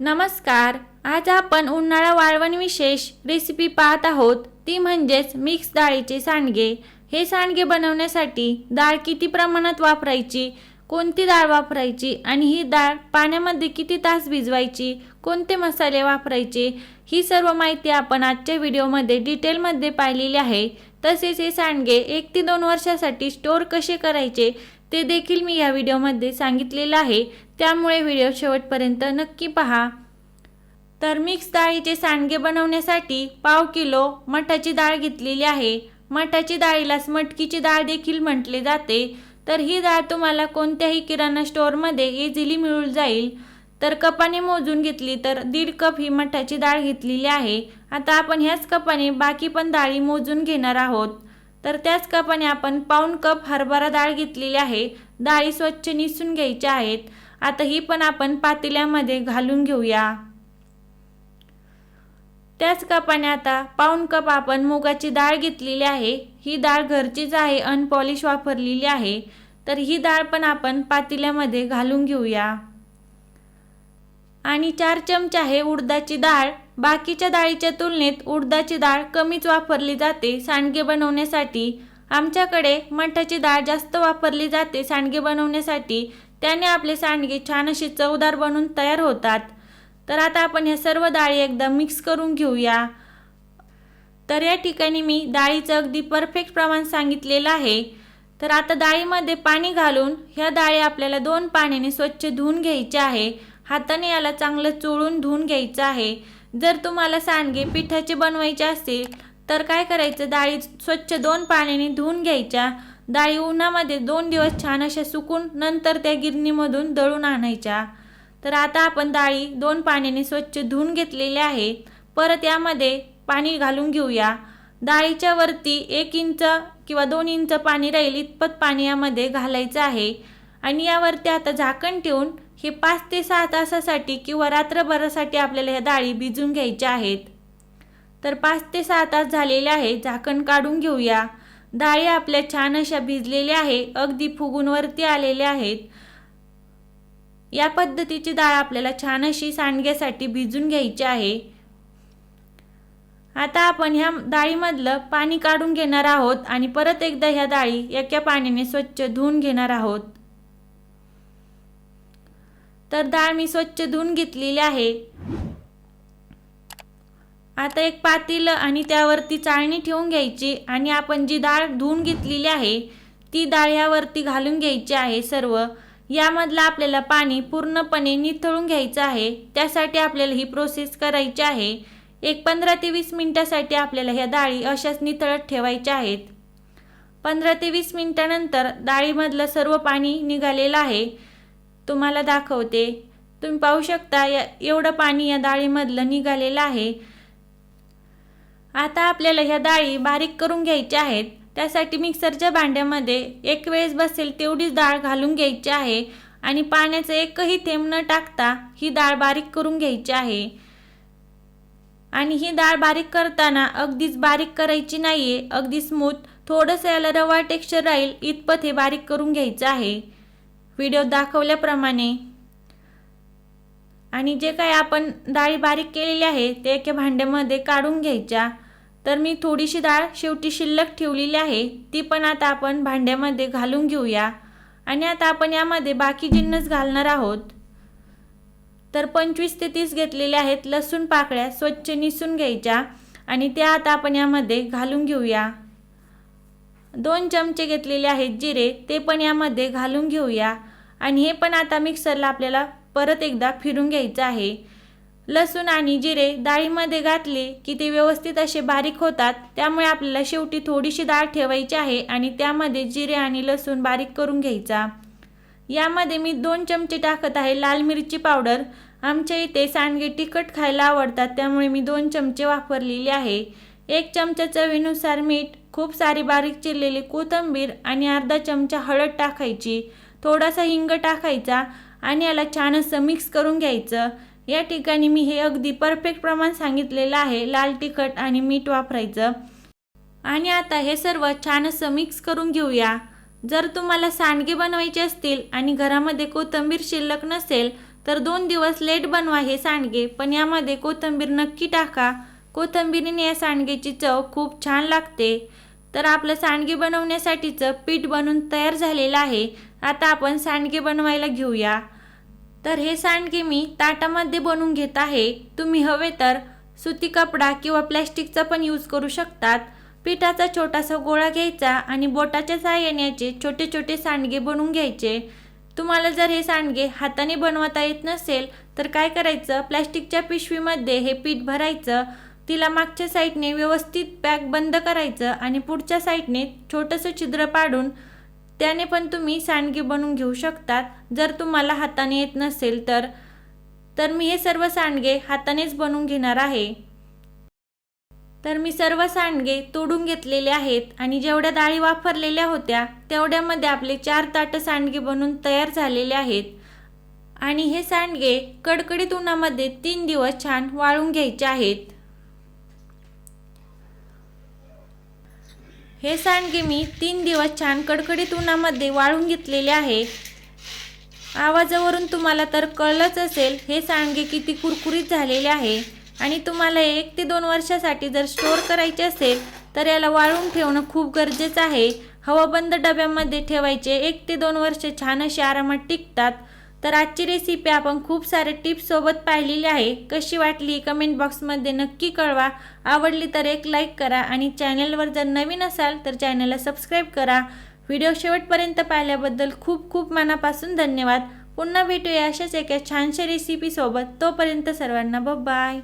नमस्कार. आज आपण उन्हाळा वाळवण विशेष रेसिपी पाहत आहोत. ती म्हणजेच मिक्स डाळीचे सांडगे. हे सांडगे बनवण्यासाठी डाळ किती प्रमाणात वापरायची कोणती डाळ वापरायची आणि ही डाळ पाण्यामध्ये किती तास भिजवायची कोणते मसाले वापरायचे ही सर्व माहिती आपण आजच्या व्हिडिओमध्ये डिटेलमध्ये पाहिलेली आहे. तसेच हे सांडगे एक ते दोन वर्षासाठी स्टोअर कसे करायचे ते देखील मी या व्हिडिओमध्ये सांगितलेलं आहे. त्यामुळे व्हिडिओ शेवटपर्यंत नक्की पहा. तर मिक्स डाळीचे सांडगे बनवण्यासाठी पाव किलो मठाची डाळ घेतलेली आहे. मठाची डाळीलाच मटकीची डाळ देखील म्हटले जाते. तर ही डाळ तुम्हाला कोणत्याही किराणा स्टोअरमध्ये इझिली मिळून जाईल. तर कपाने मोजून घेतली तर दीड कप ही मठाची डाळ घेतलेली आहे. आता आपण ह्याच कपाने बाकी पण डाळी मोजून घेणार आहोत. तर त्याच कपाने आपण पाऊण कप हरभरा डाळ घेतलेली आहे. डाळी स्वच्छ निसून घ्यायच्या आहेत. आता ही पण आपण पातेल्यामध्ये घालून घेऊया. त्याच कपाने आता पाऊण कप आपण मुगाची डाळ घेतलेली आहे. ही डाळ घरचीच आहे अनपॉलिश वापरलेली आहे. तर ही डाळ पण आपण पातेल्यामध्ये घालून घेऊया. आणि चार चमचे आहे उडदाची डाळ. बाकीच्या डाळीच्या तुलनेत उडदाची डाळ कमीच वापरली जाते सांडगे बनवण्यासाठी. आमच्याकडे मठाची डाळ जास्त वापरली जाते सांडगे बनवण्यासाठी. त्याने आपले सांडगे छान असे चवदार बनून तयार होतात. तर आता आपण ह्या सर्व डाळी एकदा मिक्स करून घेऊया. तर या ठिकाणी मी डाळीचं अगदी परफेक्ट प्रमाण सांगितलेलं आहे. तर आता डाळीमध्ये पाणी घालून ह्या डाळी आपल्याला दोन पाण्याने स्वच्छ धुवून घ्यायचे आहे. हाताने याला चांगलं चोळून धुवून घ्यायचं आहे. जर तुम्हाला सांडगे पिठाचे बनवायचे असतील तर काय करायचं? डाळी स्वच्छ दोन पाण्याने धुवून घ्यायच्या. डाळी उन्हामध्ये दोन दिवस छान अशा सुकून नंतर त्या गिरणीमधून दळून आणायच्या. तर आता आपण डाळी दोन पाण्याने स्वच्छ धुवून घेतलेले आहे. परत यामध्ये पाणी घालून घेऊया. डाळीच्या वरती एक इंच किंवा दोन इंच पाणी राहील इतपत पाणी यामध्ये घालायचं आहे. आणि यावरती आता झाकण ठेवून हे पाच ते सहा तासासाठी किंवा रात्रभरासाठी आपल्याला ह्या डाळी भिजून घ्यायच्या आहेत. तर पाच ते सहा तास झालेले आहे झाकण काढून घेऊया. डाळी आपल्या छान अशा भिजलेल्या आहे अगदी फुगून वरती आलेल्या आहेत. या पद्धतीची डाळ आपल्याला छान अशी सांडग्यासाठी भिजून घ्यायची आहे. आता आपण ह्या डाळीमधलं पाणी काढून घेणार आहोत आणि परत एकदा ह्या डाळी एका पाण्याने स्वच्छ धुवून घेणार आहोत. तर डाळ मी स्वच्छ धुवून घेतलेली आहे. आता एक पातील आणि त्यावरती चाळणी ठेवून घ्यायची आणि आपण जी डाळ धुवून घेतलेली आहे ती डाळ यावरती घालून घ्यायची आहे सर्व. यामधलं आपल्याला पाणी पूर्णपणे निथळून घ्यायचं आहे. त्यासाठी आपल्याला ही प्रोसेस करायची आहे. एक पंधरा ते वीस मिनटासाठी आपल्याला ह्या डाळी अशाच निथळत ठेवायच्या आहेत. पंधरा ते वीस मिनटानंतर डाळीमधलं सर्व पाणी निघालेलं आहे. तुम्हाला दाखवते. तुम्ही पाहू शकता या एवढं पाणी या डाळीमधलं निघालेलं आहे. आता आपल्याला ह्या डाळी बारीक करून घ्यायच्या आहेत. त्यासाठी मिक्सरच्या भांड्यामध्ये एक वेळेस बसेल तेवढीच डाळ घालून घ्यायची आहे. आणि पाण्याचं एकही थेंब न टाकता ही डाळ बारीक करून घ्यायची आहे. आणि ही डाळ बारीक करताना अगदीच बारीक करायची नाही आहे अगदी स्मूथ. थोडंसं याला रवा टेक्स्चर राहील इतपत हे बारीक करून घ्यायचं आहे. व्हिडिओ दाखवल्याप्रमाणे. आणि जे काही आपण डाळी बारीक केलेली आहे ते एका भांड्यामध्ये काढून घ्यायच्या. तर मी थोडीशी डाळ शेवटी शिल्लक ठेवलेली आहे ती पण आता आपण भांड्यामध्ये घालून घेऊया. आणि आता आपण यामध्ये बाकी जिन्नस घालणार आहोत. तर पंचवीस ते तीस घेतलेले आहेत लसूण पाकळ्या स्वच्छ निसून घ्यायच्या. आणि त्या आता आपण यामध्ये घालून घेऊया. दोन चमचे घेतलेले आहेत जिरे ते पण यामध्ये घालून घेऊया. आणि हे पण आता मिक्सरला आपल्याला परत एकदा फिरून घ्यायचं आहे. लसूण आणि जिरे डाळीमध्ये घातले की ते व्यवस्थित असे बारीक होतात. त्यामुळे आपल्याला शेवटी थोडीशी डाळ ठेवायची आहे आणि त्यामध्ये जिरे आणि लसूण बारीक करून घ्यायचा. यामध्ये मी दोन चमचे टाकत आहे लाल मिरची पावडर. आमच्या इथे सांडगे तिखट खायला आवडतात त्यामुळे मी दोन चमचे वापरलेले आहे. एक चमचा चवीनुसार मीठ खूप सारी बारीक चिरलेली कोथिंबीर आणि अर्धा चमचा हळद टाकायची थोडासा हिंग टाकायचा आणि याला छान असं मिक्स करून घ्यायचं. या ठिकाणी मी हे अगदी परफेक्ट प्रमाण सांगितलेलं आहे. लाल तिखट आणि मीठ वापरायचं. आणि आता हे सर्व छान असं मिक्स करून घेऊया. जर तुम्हाला सांडगे बनवायचे असतील आणि घरामध्ये कोथिंबीर शिल्लक नसेल तर दोन दिवस लेट बनवा हे सांडगे. पण यामध्ये कोथिंबीर नक्की टाका. कोथिंबीरीने या सांडगेची चव खूप छान लागते. तर आपलं सांडगे बनवण्यासाठीचं पीठ बनवून तयार झालेलं आहे. आता आपण सांडगे बनवायला घेऊया. तर हे सांडगे मी ताटामध्ये बनवून घेत आहे. तुम्ही हवे तर सुती कपडा किंवा प्लॅस्टिकचा पण यूज करू शकतात. पिठाचा छोटासा गोळा घ्यायचा आणि बोटाच्या साहाय्याने याचे छोटे छोटे सांडगे बनवून घ्यायचे. तुम्हाला जर हे सांडगे हाताने बनवता येत नसेल तर काय करायचं? प्लॅस्टिकच्या पिशवीमध्ये हे पीठ भरायचं. तिला मागच्या साईडने व्यवस्थित पॅक बंद करायचं आणि पुढच्या साईडने छोटंसं छिद्र पाडून त्याने पण तुम्ही सांडगे बनवून घेऊ शकतात. जर तुम्हाला हाताने येत नसेल तर. तर मी हे सर्व सांडगे हातानेच बनवून घेणार आहे. तर मी सर्व सांडगे तोडून घेतलेले आहेत आणि जेवढ्या डाळी वापरलेल्या होत्या तेवढ्यामध्ये आपले चार ताटं सांडगे बनवून तयार झालेले आहेत. आणि हे सांडगे कडकडीत उन्हामध्ये तीन दिवस छान वाळून घ्यायचे आहेत. हे सांडगे मी तीन दिवस छान कडकडीत उन्हामध्ये वाळून घेतलेले आहे. आवाजावरून तुम्हाला तर कळलंच असेल हे सांडगे किती कुरकुरीत झालेले आहे. आणि तुम्हाला एक ते दोन वर्षासाठी जर स्टोअर करायचे असेल तर याला वाळून ठेवणं खूप गरजेचं आहे. हवाबंद डब्यामध्ये ठेवायचे एक ते दोन वर्ष छान असे आरामात टिकतात. तर आजची रेसिपी आपण खूप सारे टिप्ससोबत पाहिलेली आहे. कशी वाटली कमेंट बॉक्समध्ये नक्की कळवा. आवडली तर एक लाईक करा आणि चॅनलवर जर नवीन असाल तर चॅनलला सबस्क्राईब करा. व्हिडिओ शेवटपर्यंत पाहिल्याबद्दल खूप खूप मनापासून धन्यवाद. पुन्हा भेटूया अशाच एका छानशा रेसिपीसोबत तोपर्यंत सर्वांना बाय